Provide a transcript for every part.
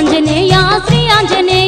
ಆಂಜನೇಯ ಶ್ರೀ ಆಂಜನೇಯ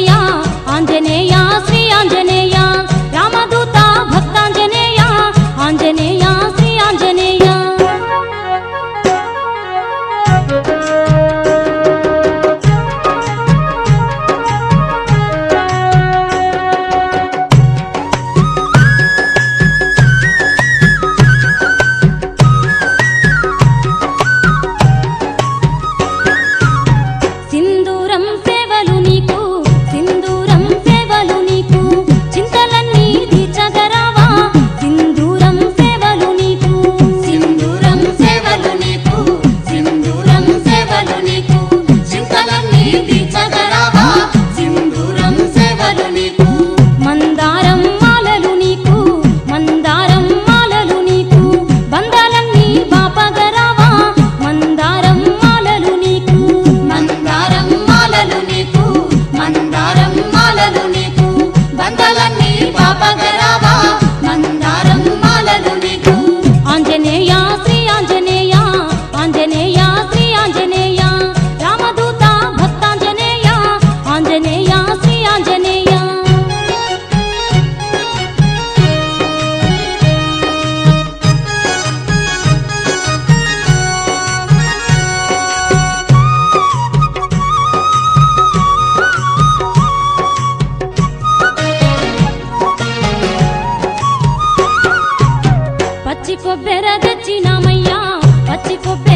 पगला కొబ్బెర తెచ్చినామయ్యా పచ్చి కొబ్బెర